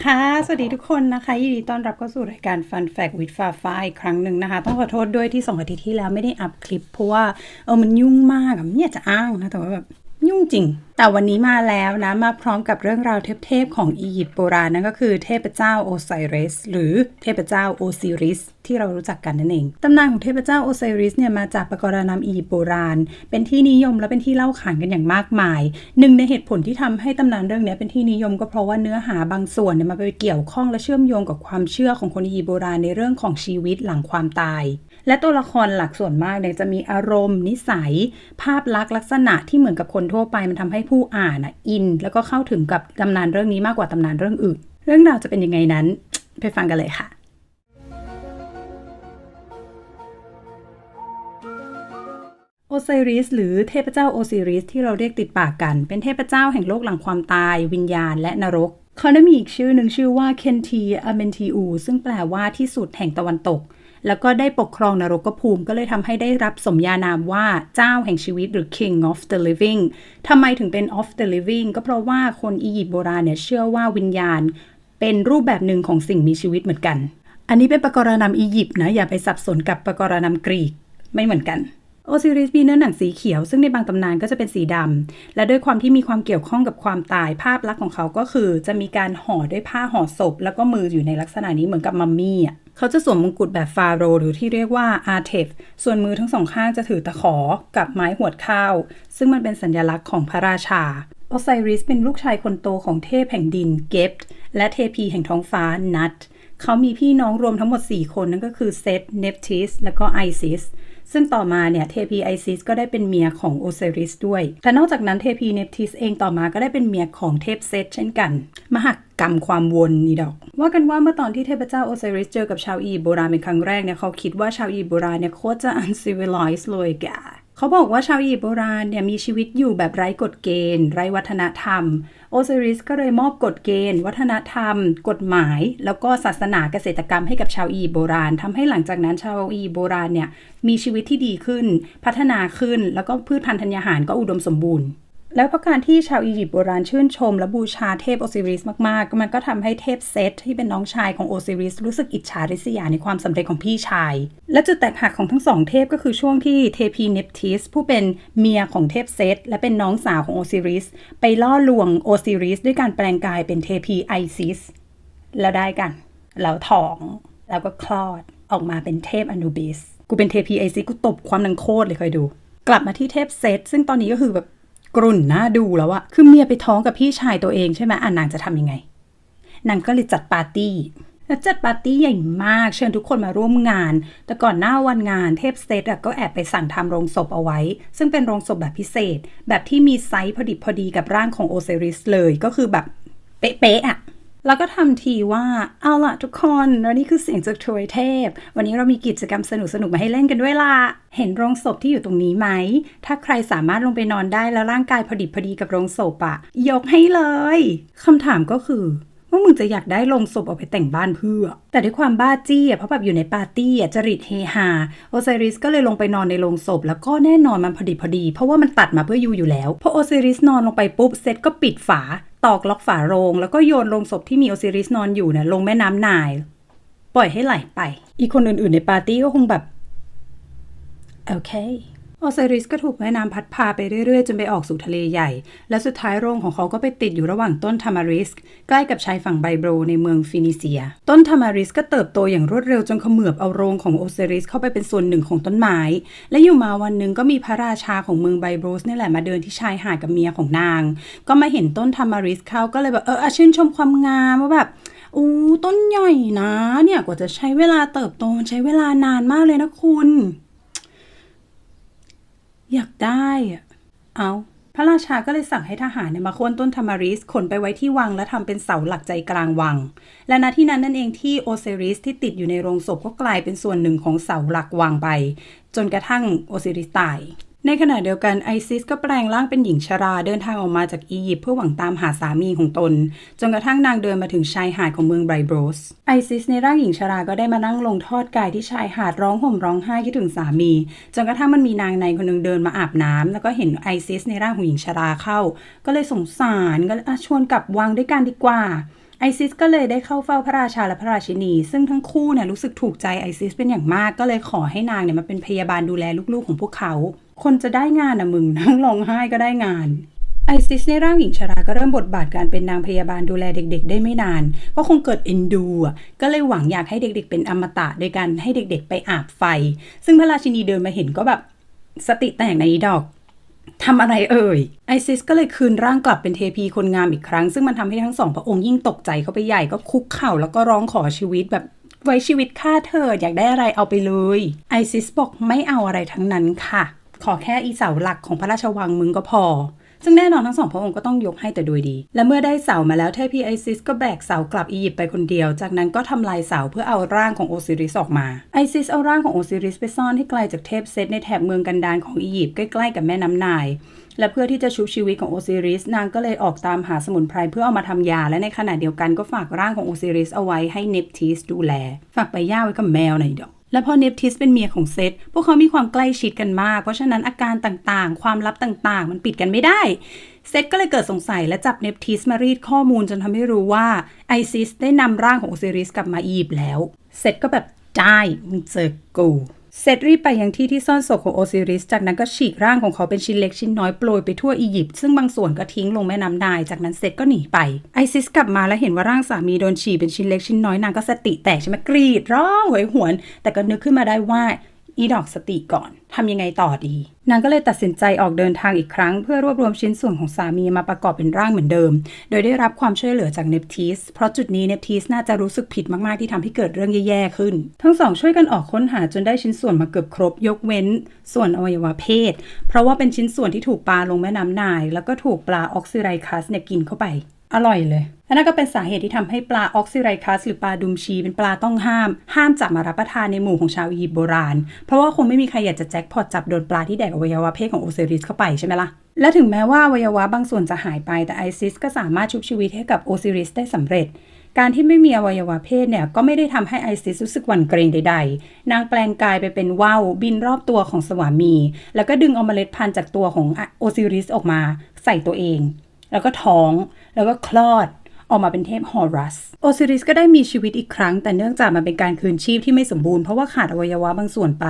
ค่ะ สวัสดีทุกคนนะคะยินดีต้อนรับเข้าสู่รายการ Fun Fact with ฟ้าฟ้าอีกครั้งหนึ่งนะคะ ต้องขอโทษด้วยที่สองอาทิตย์ที่แล้วไม่ได้อัพคลิป เพราะว่าเออมันยุ่งมากอะไม่อยากจะอ้างนะ แต่ว่าแบบยุ่งจริง แต่วันนี้มาแล้วนะมาพร้อมกับเรื่องราวเทพๆของอียิปต์โบราณนั่นก็คือเทพเจ้าโอไซริสหรือเทพเจ้าโอซิริสที่เรารู้จักกันนั่นเอง ตำนานของเทพเจ้าโอไซริสเนี่ยมาจากปรกรณำอียิปต์โบราณ เป็นที่นิยมและเป็นที่เล่าขานกันอย่างมากมาย หนึ่งในเหตุผลที่ทำให้ตำนานเรื่องนี้เป็นที่นิยมก็เพราะว่าเนื้อหาบางส่วนเนี่ยมาไปเกี่ยวข้องและเชื่อมโยงกับความเชื่อของคนอียิปต์โบราณในเรื่องของชีวิตหลังความตาย และตัวละครหลักส่วนมากเนี่ยจะมีอารมณ์ นิสัย ภาพลักษณ์ลักษณะที่เหมือนกับคนทั่วไปมันทำให้ผผู้อ่านอะอิน แล้วก็เข้าถึงกับตำนานเรื่องนี้มากกว่าตำนานเรื่องอื่น เรื่องราวจะเป็นยังไงนั้น ไปฟังกันเลยค่ะโอไซริสหรือเทพเจ้าโอซิริสที่เราเรียกติดปากกัน เป็นเทพเจ้าแห่งโลกหลังความตาย วิญญาณและนรกเขาได้มีอีกชื่อหนึ่งชื่อว่าเคนทีอเมนทีอูซึ่งแปลว่าที่สุดแห่งตะวันตก แล้วก็ได้ปกครองนรกภูมิก็เลยทำให้ได้รับสมญานามว่าเจ้าแห่งชีวิตหรือ King of the Living ทำไมถึงเป็น of the Living ก็เพราะว่าคนอียิปต์โบราณเนี่ยเชื่อว่าวิญญาณ เป็นรูปแบบหนึ่งของสิ่งมีชีวิตเหมือนกัน อันนี้เป็นปรกรณำอียิปต์นะอย่าไปสับสนกับปรกรณำกรีกไม่เหมือนกัน โอซิริสมีเนื้อหนังสีเขียว ซึ่งในบางตำนานก็จะเป็นสีดำ และด้วยความที่มีความเกี่ยวข้องกับความตายภาพลักษณ์ของเขาก็คือ จะมีการห่อด้วยผ้าห่อศพ แล้วก็มืออยู่ในลักษณะนี้เหมือนกับมัมมี่อะเขาจะสวมมงกุฎแบบฟาโรห์หรือที่เรียกว่าอาร์เทฟส่วนมือทั้งสองข้างจะถือตะขอกับไม้หวดข้าว ซึ่งมันเป็นสัญลักษณ์ของพระราชาโอไซริสเป็นลูกชายคนโตของเทพแห่งดินเกปต์และเทพีแห่งท้องฟ้านัทเขามีพี่น้องรวมทั้งหมด 4 คนนั่นก็คือเซตเนปทิสและก็ไอซิส ซึ่งต่อมาเนี่ยเทพีไอซิสก็ได้เป็นเมียของโอเซริสด้วยแต่นอกจากนั้นเทพีเนปทิสเองต่อมาก็ได้เป็นเมียของเทพเซตเช่นกัน มหกรรมความวนนี่ดอก ว่ากันว่าเมื่อตอนที่เทพเจ้าโอเซริสเจอกับชาวอียิปต์โบราณเป็นครั้งแรกเนี่ยเขาคิดว่าชาวอียิปต์โบราณเนี่ยโคตรจะอันซิวิลไลซ์เลยแก เขาบอกว่าชาวอียิปต์โบราณเนี่ยมีชีวิตอยู่แบบไร้กฎเกณฑ์ ไร้วัฒนธรรม โอซิริสก็เลยมอบกฎเกณฑ์ วัฒนธรรม กฎหมาย แล้วก็ศาสนาเกษตรกรรมให้กับชาวอียิปต์โบราณทำให้หลังจากนั้นชาวอียิปต์โบราณเนี่ยมีชีวิตที่ดีขึ้น พัฒนาขึ้นแล้วก็พืชพันธุ์ธัญญาหารก็อุดมสมบูรณ์ แล้วเพราะการที่ชาวอียิปต์โบราณชื่นชม และบูชาเทพโอซิริสมากๆ มันก็ทำให้เทพเซตที่เป็นน้องชายของโอซิริสรู้สึกอิจฉาริษยาในความสำเร็จของพี่ชาย และจุดแตกหักของทั้งสองเทพก็คือช่วงที่เทพีเนปทิสผู้เป็นเมียของเทพเซตและเป็นน้องสาวของโอซิริสไปล่อลวงโอซิริสด้วยการแปลงกายเป็นเทพีไอซิสแล้วได้กันแล้วท้องแล้วก็คลอดออกมาเป็นเทพอนูบิสกูเป็นเทพีไอซิสกูตบความนังโคตรเลยคอยดู กลับมาที่เทพเซตซึ่งตอนนี้ก็คือแบบ กรุ่นหน้าดูแล้วอะคือเมียไปท้องกับพี่ชายตัวเองใช่ไหมอะนางจะทำยังไง นางก็เลยจัดปาร์ตี้แล้วจัดปาร์ตี้ใหญ่มาก เชิญทุกคนมาร่วมงาน แต่ก่อนหน้าวันงานเทพสเตอะก็แอบไปสั่งทำโรงศพเอาไว้ ซึ่งเป็นโรงศพแบบพิเศษ แบบที่มีไซส์พอดิบพอดีกับร่างของโอเซริสเลย ก็คือแบบเป๊ะๆอะ แล้วก็ทำทีว่าเอาล่ะทุกคนแล้วนี่คือเสียงจากทวยเทพ วันนี้เรามีกิจกรรมสนุกๆมาให้เล่นกันด้วยล่ะ เห็นโรงศพที่อยู่ตรงนี้ไหม ถ้าใครสามารถลงไปนอนได้แล้วร่างกายพอดิบพอดีกับโรงศพอะยกให้เลยคำถามก็คือ ว่ามึงจะอยากได้โรงศพเอาไปแต่งบ้านเพื่อ แต่ด้วยความบ้าจี้อะเพราะแบบอยู่ในปาร์ตี้อะจริตเฮฮาโอไซริสก็เลยลงไปนอนในโรงศพ แล้วก็แน่นอนมันพอดีพอดี เพราะว่ามันตัดมาเพื่อยูอยู่แล้วพอโอไซริสนอนลงไปปุ๊บเซตก็ปิดฝา ตอกล็อกฝาโรง แล้วก็โยนโรงศพที่มีโอซิริสนอนอยู่เนี่ยลงแม่น้ำนาย ปล่อยให้ไหลไป อีกคนอื่นๆ ในปาร์ตี้ก็คงแบบโอเค ออไซริสก็ถูกแม่น้ำพัดพาไปเรื่อยๆ จนไปออกสู่ทะเลใหญ่ และสุดท้ายโรงของเขาก็ไปติดอยู่ระหว่างต้นทามาริส ใกล้กับชายฝั่งไบโบรในเมืองฟินิเซีย ต้นทามาริสก็เติบโตอย่างรวดเร็วจนเขมือบเอาโรงของโอไซริสเข้าไปเป็นส่วนหนึ่งของต้นไม้ และอยู่มาวันหนึ่งก็มีพระราชาของเมืองไบโบรสนี่แหละมาเดินที่ชายหาดกับเมียของนาง ก็มาเห็นต้นทามาริสเขาก็เลยแบบเออชื่นชมความงามว่าแบบอู้ต้นใหญ่นะ เนี่ยกว่าจะใช้เวลาเติบโตมันใช้เวลานานมากเลยนะคุณ อยากได้อะเอาพระราชาก็เลยสั่งให้ทหารเนี่ยมาโค่นต้นทามาริสขนไปไว้ที่วังและทำเป็นเสาหลักใจกลางวัง และณที่นั้นนั่นเองที่โอเซริสที่ติดอยู่ในโรงศพก็กลายเป็นส่วนหนึ่งของเสาหลักวังไป จนกระทั่งโอเซริสตาย ในขณะเดียวกันไอซิสก็แปลงร่างเป็นหญิงชราเดินทางออกมาจากอียิปต์เพื่อหวังตามหาสามีของตน จนกระทั่งนางเดินมาถึงชายหาดของเมืองไบรโบรสไอซิสในร่างหญิงชราก็ได้มานั่งลงทอดกายที่ชายหาดร้องห่มร้องไห้คิดถึงสามี จนกระทั่งมันมีนางในคนหนึงเดินมาอาบน้ำแล้วก็เห็นไอซิสในร่างของหญิงชราเข้า ก็เลยสงสารก็เลยชวนกลับวังด้วยกันดีกว่าไไอซิสก็เลยได้เข้าเฝ้าพระราชาและพระราชินี ซึ่งทั้งคู่เนี่ยรู้สึกถูกใจไอซิสเป็นอย่างมากก็เลยขอให้นางเนี่ยมาเป็นพยาบาลดูแลลูกๆของพวกเขา คนจะได้งานอะมึงนั่งร้องไห้ก็ได้งานไอซิสในร่างหญิงชราก็เริ่มบทบาทการเป็นนางพยาบาลดูแลเด็กๆ ได้ไม่นาน ก็คงเกิดเอ็นดูอะก็เลยหวังอยากให้เด็กๆ เป็นอมตะโดยการให้เด็กๆ ไปอาบไฟ ซึ่งพระราชินีเดินมาเห็นก็แบบสติแตกในดอกทำอะไรเอ่ยไอซิสก็เลยคืนร่างกลับเป็นเทพีคนงามอีกครั้ง ซึ่งมันทำให้ทั้งสองพระองค์ยิ่งตกใจเข้าไปใหญ่ก็คุกเข่าแล้วก็ร้องขอชีวิตแบบไว้ชีวิตข้าเถิดอยากได้อะไรเอาไปเลยไอซิสบอกไม่เอาอะไรทั้งนั้นค่ะ ขอแค่อีเสาหลักของพระราชวังมึงก็พอ ซึ่งแน่นอนทั้งสองพระองค์ก็ต้องยกให้แต่โดยดี และเมื่อได้เสามาแล้วเทพีไอซิสก็แบกเสากลับอียิปต์ไปคนเดียว จากนั้นก็ทำลายเสาเพื่อเอาร่างของโอซิริสออกมา ไอซิสเอาร่างของโอซิริสไปซ่อนให้ไกลจากเทพเซตในแถบเมืองกันดารของอียิปต์ใกล้ๆกับแม่น้ำไนายและเพื่อที่จะชุบชีวิตของโอซิริส นางก็เลยออกตามหาสมุนไพรเพื่อเอามาทำยา และในขณะเดียวกันก็ฝากร่างของโอซิริสเอาไว้ให้เนปทิสดูแล ฝากไปย่าไว้กับแมวหน่อยดอก และพอเนปทิสเป็นเมียของเซตพวกเขามีความใกล้ชิดกันมาก เพราะฉะนั้นอาการต่างๆ ความลับต่างๆ มันปิดกันไม่ได้ เซตก็เลยเกิดสงสัยและจับเนปทิสมารีดข้อมูลจนทำให้รู้ว่าไอซิสได้นำร่างของโอซิริสกลับมาอียิปต์แล้ว เซตก็แบบได้มึงเจอกู เซตรีบไปยังที่ที่ซ่อนศพของโอซิริส จากนั้นก็ฉีกร่างของเขาเป็นชิ้นเล็กชิ้นน้อยโปรยไปทั่วอียิปต์ซึ่งบางส่วนก็ทิ้งลงแม่น้ำนาย จากนั้นเซตก็หนีไป ไอซิสกลับมาแล้วเห็นว่าร่างสามีโดนฉีกเป็นชิ้นเล็กชิ้นน้อยนางก็สติแตกใช่ไหมกรีดร้องหวยหวน แต่ก็นึกขึ้นมาได้ว่า อีดอกสติก่อน ทำยังไงต่อดี นางก็เลยตัดสินใจออกเดินทางอีกครั้ง เพื่อรวบรวมชิ้นส่วนของสามีมาประกอบเป็นร่างเหมือนเดิม โดยได้รับความช่วยเหลือจากเนปทีสเพราะจุดนี้เนปทีสน่าจะรู้สึกผิดมาก ๆ ที่ทำให้เกิดเรื่องแย่ ๆ ขึ้น ทั้งสองช่วยกันออกค้นหาจนได้ชิ้นส่วนมาเกือบครบ ยกเว้น ส่วนอวัยวะเพศ เพราะว่าเป็นชิ้นส่วนที่ถูกปลาลงแม่น้ำนาย แล้วก็ถูกปลาออกซิไรคัสเนี่ยกินเข้าไป อร่อยเลยและนั่นก็เป็นสาเหตุที่ทำให้ปลาออกซิไรคัสหรือปลาดุมชีเป็นปลาต้องห้าม ห้ามจับมารับประทานในหมู่ของชาวอียิปต์โบราณ เพราะว่าคงไม่มีใครอยากจะแจ็คพอตจับโดนปลาที่แดกอวัยวะเพศของโอเซริสเข้าไปใช่ไหมล่ะ และถึงแม้ว่าอวัยวะบางส่วนจะหายไปแต่ไอซิสก็สามารถชุบชีวิตให้กับโอซิริสได้สำเร็จการที่ไม่มีอวัยวะเพศเนี่ย ก็ไม่ได้ทำให้ไอซิสรู้สึกหวั่นเกรงใดๆ นางแปลงกายไปเป็นว่าวบินรอบตัวของสวามี แล้วก็ดึงเอาเมล็ดพันธุ์จากตัวของโอซิริสออกมาใส่ตัวเอง แล้วก็ท้อง แล้วก็คลอดออกมาเป็นเทพฮอรัส โอซิริสก็ได้มีชีวิตอีกครั้ง แต่เนื่องจากมันเป็นการคืนชีพที่ไม่สมบูรณ์ เพราะว่าขาดอวัยวะบางส่วนไป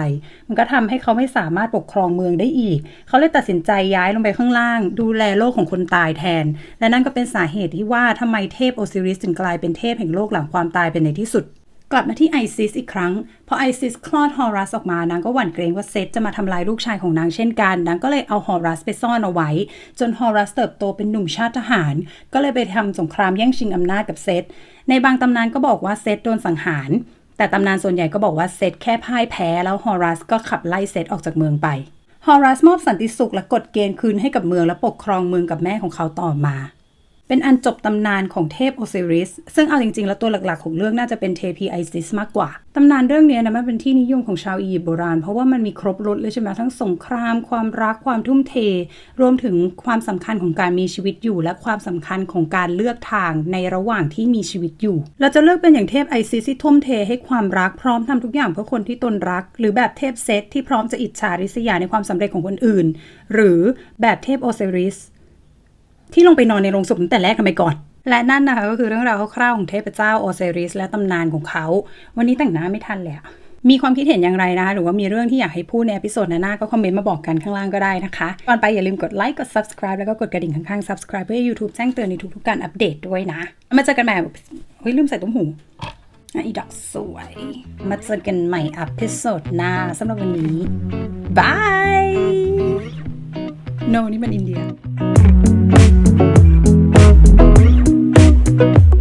มันก็ทำให้เขาไม่สามารถปกครองเมืองได้อีก เขาเลยตัดสินใจย้ายลงไปข้างล่าง ดูแลโลกของคนตายแทน และนั่นก็เป็นสาเหตุที่ว่าทำไมเทพโอซิริสถึงกลายเป็นเทพแห่งโลกหลังความตายเป็นในที่สุด กลับมาที่ไอซิสอีกครั้ง พอไอซิสคลอดฮอรัสออกมานางก็หวั่นเกรงว่าเซตจะมาทำลายลูกชายของนางเช่นกัน นางก็เลยเอาฮอรัสไปซ่อนเอาไว้ จนฮอรัสเติบโตเป็นหนุ่มชาติทหาร ก็เลยไปทำสงครามแย่งชิงอำนาจกับเซตในบางตำนานก็บอกว่าเซตโดนสังหาร แต่ตำนานส่วนใหญ่ก็บอกว่าเซตแค่พ่ายแพ้แล้วฮอรัสก็ขับไล่เซตออกจากเมืองไปฮอรัสมอบสันติสุขและกฎเกณฑ์คืนให้กับเมืองและปกครองเมืองกับแม่ของเขาต่อมา เป็นอันจบตำนานของเทพโอซิริส ซึ่งเอาจริงๆ แล้วตัวหลักๆ ของเรื่องน่าจะเป็นเทพีไอซิสมากกว่า ตำนานเรื่องนี้นะมันเป็นที่นิยมของชาวอียิปต์โบราณ เพราะว่ามันมีครบรถเลยใช่ไหมทั้งสงคราม ความรักความทุ่มเท รวมถึงความสำคัญของการมีชีวิตอยู่ และความสำคัญของการเลือกทางในระหว่างที่มีชีวิตอยู่ เราจะเลือกเป็นอย่างเทพไอซิสที่ทุ่มเทให้ความรักพร้อมทำทุกอย่างเพื่อคนที่ตนรัก หรือแบบเทพเซตที่พร้อมจะอิจฉาริษยาในความสำเร็จของคนอื่น หรือแบบเทพโอซิริส ที่ลงไปนอนในโรงศพตั้งแต่แรกกันไปก่อน และนั่นนะคะก็คือเรื่องราวคร่าวๆของเทพเจ้าโอเซริสและตำนานของเขา วันนี้แต่งหน้าไม่ทันเลยอะมีความคิดเห็นอย่างไรนะคะ หรือว่ามีเรื่องที่อยากให้พูดในอพิโซดหน้าก็คอมเมนต์มาบอกกันข้างล่างก็ได้นะคะก่อนไปอย่าลืมกดไลค์ กด subscribe แล้วก็กดกระดิ่งข้างๆ subscribe เพื่อ YouTube แจ้งเตือนในทุกๆการอัปเดตด้วยนะ มาเจอกันใหม่เฮ้ยลืมใส่ตุ้มหูอีดอกสวย มาเจอกันใหม่อพิโซดหน้าสำหรับวันนี้บาย no นี่มันอินเดีย thank you